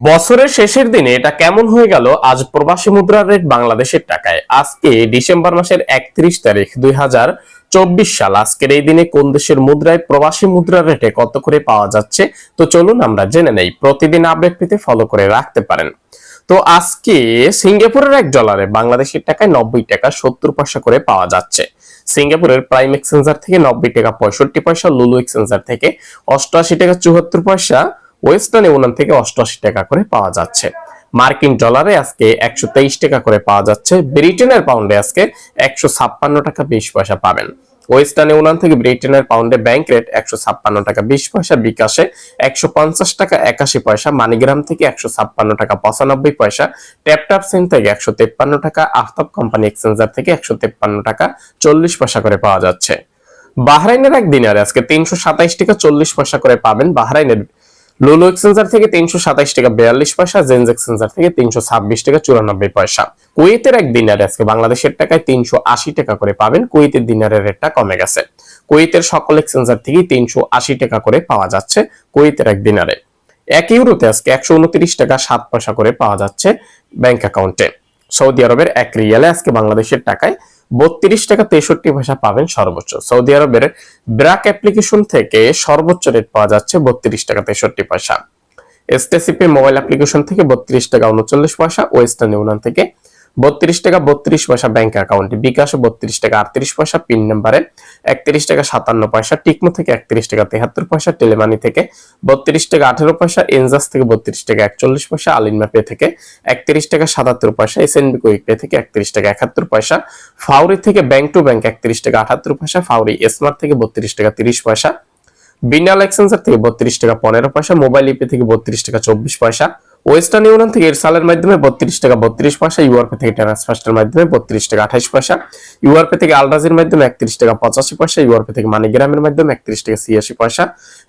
বছরের শেষের দিনে এটা কেমন হয়ে গেল? আজ প্রবাসী মুদ্রার রেট বাংলাদেশের টাকায়। আজকে ডিসেম্বর মাসের একত্রিশ তারিখ, দুই চব্বিশ সাল। আজকের এই দিনে কোন দেশের মুদ্রায় প্রবাসী মুদ্রার রেটে কত করে পাওয়া যাচ্ছে? তো চলুন আমরা জেনে নেই। প্রতিদিন আপডেট পেতে ফলো করে রাখতে পারেন। তো আজকে সিঙ্গাপুরের এক ডলারে বাংলাদেশের টাকায় নব্বই টাকা সত্তর পয়সা করে পাওয়া যাচ্ছে। সিঙ্গাপুরের প্রাইম এক্সচেঞ্জার থেকে নব্বই টাকা পঁয়ষট্টি পয়সা লুলু এক্সচেঞ্জার থেকে অষ্টআশি টাকা চুয়াত্তর পয়সা ওয়েস্টার্ন ইউনিয়ন থেকে অষ্টআশি টাকা করে পাওয়া যাচ্ছে। মার্কিন ডলারে আজকে একশো তেইশ টাকা করে পাওয়া যাচ্ছে। ব্রিটেনের পাউন্ডে আজকে একশো ছাপ্পান্ন টাকা বিশ পয়সা পাবেন। ওয়েস্টার্ন ইউনিয়ন থেকে ব্রিটেনের পাউন্ডে ব্যাংক রেট একশো ছাপ্পান্ন টাকা বিশ পয়সা, বিকাশে একশো পঞ্চাশ টাকা একাশি পয়সা, মানিগ্রাম থেকে একশো ছাপ্পান্ন টাকা পঁচানব্বই পয়সা ট্যাপটপ সিম থেকে একশো তেপ্পান্ন টাকা, আফতাব কোম্পানি এক্সচেঞ্জার থেকে একশো তেপ্পান্ন টাকা চল্লিশ পয়সা করে পাওয়া যাচ্ছে। বাহরাইনের এক দিনারে আজকে তিনশো সাতাইশ টাকা চল্লিশ পয়সা করে পাবেন। বাহরাইনের লুলু এক্সচেঞ্জার থেকে তিনশো সাতাইশ টাকা বিয়াল্লিশ পয়সা জেন্স এক্সচেঞ্জার থেকে তিনশো ছাব্বিশ টাকা চুরানব্বই পয়সা। কুয়েতের এক দিনারে আজকে বাংলাদেশের টাকায় তিনশো আশি টাকা করে পাবেন। কুয়েতের দিনারের রেটটা কমে গেছে। কুয়েতের সকল এক্সচেঞ্জার থেকে তিনশো আশি টাকা করে পাওয়া যাচ্ছে কুয়েতের এক দিনারে এক ইউরোতে আজকে একশো উনত্রিশ টাকা সাত পয়সা করে পাওয়া যাচ্ছে ব্যাংক অ্যাকাউন্টে। সৌদি আরবের এক রিয়ালে আজকে বাংলাদেশের টাকায় বত্রিশ টাকা তেষট্টি পয়সা পাবেন সর্বোচ্চ। সৌদি আরবের ব্রাক অ্যাপ্লিকেশন থেকে সর্বোচ্চ রেট পাওয়া যাচ্ছে বত্রিশ টাকা তেষট্টি পয়সা। এসটিসিপি মোবাইল অ্যাপ্লিকেশন থেকে বত্রিশ টাকা উনচল্লিশ পয়সা ওয়েস্টার্ন ইউনিয়ন থেকে বত্রিশ টাকা বত্রিশ পয়সা ব্যাংক অ্যাকাউন্টে বিকাশে বত্রিশ টাকা আটত্রিশ পয়সা পিন নাম্বারে একত্রিশ টাকা সাতান্ন পয়সা টিকমো থেকে একত্রিশ টাকা তেহাত্তর পয়সা টেলিমানি থেকে বত্রিশ টাকা আঠেরো পয়সা এনজাস থেকে বত্রিশ টাকা একচল্লিশ পয়সা আলিনমা পে থেকে একত্রিশ টাকা সাতাত্তর পয়সা এসএনবি কুইক পে থেকে একত্রিশ টাকা একাত্তর পয়সা ফাউরি থেকে ব্যাংক টু ব্যাংক একত্রিশ টাকা আঠাত্তর পয়সা ফাউরি স্মার্ট থেকে বত্রিশ টাকা তিরিশ পয়সা বিনাল এক্সচেঞ্জার থেকে বত্রিশ টাকা পনেরো পয়সা মোবাইল ইপে থেকে বত্রিশ টাকা চব্বিশ পয়সা ওয়েস্টার্ন ইউনিয়ন থেকে এরসালের মাধ্যমে বত্রিশ টাকা, বত্রিশ পয়সা ইউআরপে থেকে ট্রান্সফার্স্টের মাধ্যমে বত্রিশ টাকা, আঠাইশ পয়সা। ইউআরপে থেকে আলরাজের মাধ্যমে একত্রিশ টাকা, পঁচাশি পয়সা। ইউআরপে থেকে মানিগ্রামের মাধ্যমে একত্রিশ টাকা, ছিয়াশি পয়সা।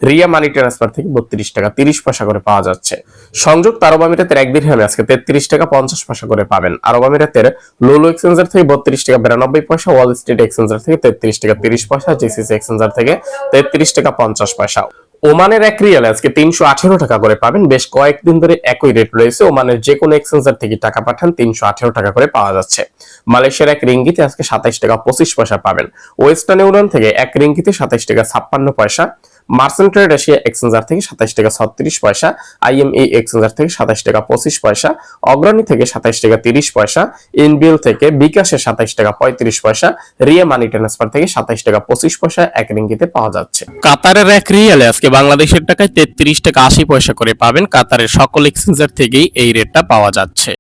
রিয়া মানি ট্রান্সফার থেকে বত্রিশ টাকা, তিরিশ পয়সা করে পাওয়া যাচ্ছে। সংযুক্ত আরব আমিরাতের এক দিরহামে আজকে তেত্রিশ টাকা, পঞ্চাশ পয়সা করে পাবেন। আরব আমিরাতের লোলো এক্সচেঞ্জার থেকে বত্রিশ টাকা, বিরানব্বই পয়সা। ওয়াল স্ট্রিট এক্সচেঞ্জার থেকে তেত্রিশ টাকা, তিরিশ পয়সা। জিসিসি এক্সচেঞ্জার থেকে তেত্রিশ টাকা, পঞ্চাশ পয়সা। ওমানের এক রিয়াল আজকে তিনশো আঠেরো টাকা করে পাবেন। বেশ কয়েকদিন ধরে একই রেট রয়েছে। ওমানের যে কোনো এক্সচেঞ্জার থেকে টাকা পাঠান, তিনশো আঠেরো টাকা করে পাওয়া যাচ্ছে। মালয়েশিয়ার এক রিঙ্গিতে আজকে সাতাইশ টাকা পঁচিশ পয়সা পাবেন। ওয়েস্টার্ন ইউনিয়ন থেকে এক রিঙ্গিতে সাতাইশ টাকা ছাপ্পান্ন পয়সা। মার্সেন্ট ট্রেড এশিয়া এক্সচেঞ্জার থেকে সাতাইশ টাকা ছত্রিশ পয়সা আইএমএ এক্সচেঞ্জার থেকে সাতাইশ টাকা পঁচিশ পয়সা অগ্রণী থেকে সাতাইশ টাকা তিরিশ পয়সা ইনবিল থেকে বিকাশে সাতাইশ টাকা পঁয়ত্রিশ পয়সা রিয়া মানি ট্রান্সফার থেকে সাতাইশ টাকা পঁচিশ পয়সা এক রিঙ্গিতে পাওয়া যাচ্ছে। কাতারের এক রিয়ালে আজকে বাংলাদেশের টাকায় তেত্রিশ টাকা আশি পয়সা করে পাবেন কাতারের সকল এক্সচেঞ্জার থেকেই এই রেটটা পাওয়া যাচ্ছে।